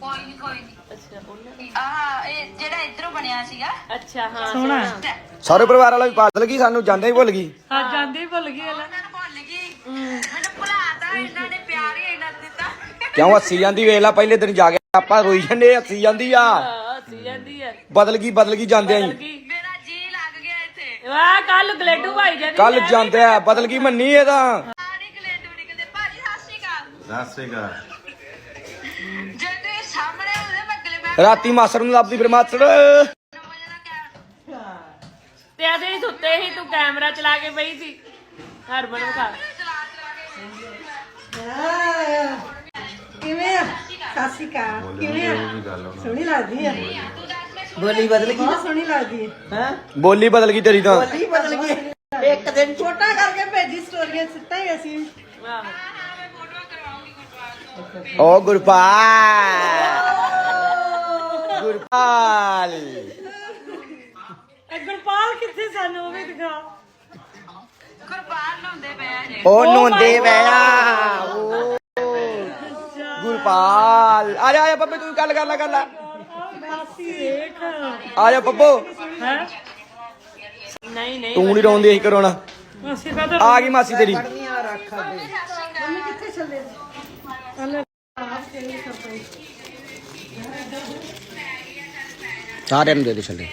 ਕੋਈ ਨਹੀਂ ਕੋਈ ਨਹੀਂ ਅੱਛਾ ਉਹਨਾਂ ਆਹ ਇਹ ਜਿਹੜਾ ਇਧਰੋਂ ਬਣਿਆ ਸੀਗਾ। ਅੱਛਾ ਹਾਂ ਸੋਹਣਾ। ਸਾਰੇ ਪਰਿਵਾਰ ਵਾਲਾ ਵੀ ਪਾਦਲ ਗਈ ਸਾਨੂੰ ਜਾਂਦੇ ਹੀ ਭੁੱਲ ਗਈ। ਹਾਂ ਜਾਂਦੇ ਹੀ ਭੁੱਲ ਗਈ ਹਲਾ। ਉਹਨਾਂ ਨੂੰ ਭੁੱਲ ਗਈ। ਮੈਨੂੰ ਭੁਲਾਤਾ ਇਹਨਾਂ ਨੇ ਪਿਆਰ ਹੀ ਇਹਨਾਂ ਦਿੱਤਾ। ਕਿਉਂ ਹੱਸੀ ਜਾਂਦੀ ਵੇਖ ਲਾ ਪਹਿਲੇ ਦਿਨ ਜਾ ਕੇ ਆਪਾਂ ਰੋਈ ਜੰਨੇ ਹੱਸੀ ਜਾਂਦੀ ਆ। ਹਾਂ ਹੱਸੀ ਜਾਂਦੀ ਹੈ ਬਦਲ ਗਈ ਬਦਲ ਗਈ ਜਾਂਦੇ ਆਂ ਕੀ ਮੇਰਾ ਜੀ ਲੱਗ ਗਿਆ ਇੱਥੇ। ਵਾਹ ਕੱਲ ਗਲੇਡੂ ਭਾਈ ਜਾਨੀ ਕੱਲ ਜਾਂਦੇ ਆ ਬਦਲ ਗਈ ਮੰਨੀ ਇਹ ਤਾਂ। ਸਾਰੀ ਗਲੇਡੂ ਨਿਕਲਦੇ ਭਾਜੀ ਜੇ ਤੁਸੀਂ ਸਾਹਮਣੇ ਹੁੰਦੇ ਮੈਂ ਅਗਲੇ ਬੈਠ ਰਾਤੀ ਮਾਸਰ ਨੂੰ ਲੱਭਦੀ ਫਿਰ ਮਾਸੜ। ਤੇ ਅਸੀਂ ਸੁੱਤੇ ਸੀ ਤੂੰ ਕੈਮਰਾ ਚਲਾ ਕੇ ਬਈ ਸੀ। ਹਰਮਨ ਨੂੰ ਖਾ ਚਲਾ ਚਲਾ ਕੇ ਕਿਵੇਂ ਆ? ਸਤਿ ਸ਼੍ਰੀ ਅਕਾਲ। ਕਿਵੇਂ ਆ? ਸੋਹਣੀ ਲੱਗਦੀ ਆ। ਤੂੰ ਦੱਸ ਮੈਂ ਬੋਲੀ ਬਦਲ ਗਈ ਬਹੁਤ ਸੋਹਣੀ ਲੱਗਦੀ ਹੈ? ਬੋਲੀ ਬਦਲ ਗਈ ਤੇਰੀ ਤਾਂ। ਬੋਲੀ ਬਦਲ ਗਈ ਇੱਕ ਦਿਨ ਛੋਟਾ ਕਰਕੇ ਭੇਜੀ ਸਟੋਰੀਆਂ ਸਿੱਟਾ ਹੀ ਅਸੀਂ। ਆਹੋ ਮੈਂ ਗੁਰਪਾਲ ਓ ਗੁਰਪਾਲ। ਗੁਰਪਾਲ। ਇਹ ਗੁਰਪਾਲ ਕਿੱਥੇ ਸਾਨੂੰ ਉਹ ਵੀ ਦਿਖਾ। ਗੁਰਪਾਲ ਲਾਉਂਦੇ ਪਏ ਆ ਜੇ। ਉਹ ਨੋਂਦੇ ਵੈਆ ਗੁਰਪਾਲ। ਆ ਜਾ ਆ ਜਾ ਬੱਬੇ ਤੂੰ ਗੱਲ ਕਰ ਲੈ ਕਰ ਲੈ। ਮਾਸੀ ਦੇਖ ਆ ਜਾ ਬੱਬੋ। ਹੈ? ਨਹੀਂ ਨਹੀਂ ਤੂੰ ਨਹੀਂ ਰੋਂਦੀ ਅਸੀਂ ਕਰਾਉਣਾ ਮਾਸੀ ਦਾ ਆ ਗਈ ਮਾਸੀ ਤੇਰੀ। ਮੰਮੀ ਕਿੱਥੇ ਚੱਲੇ సార్ ఏం చేసేసండి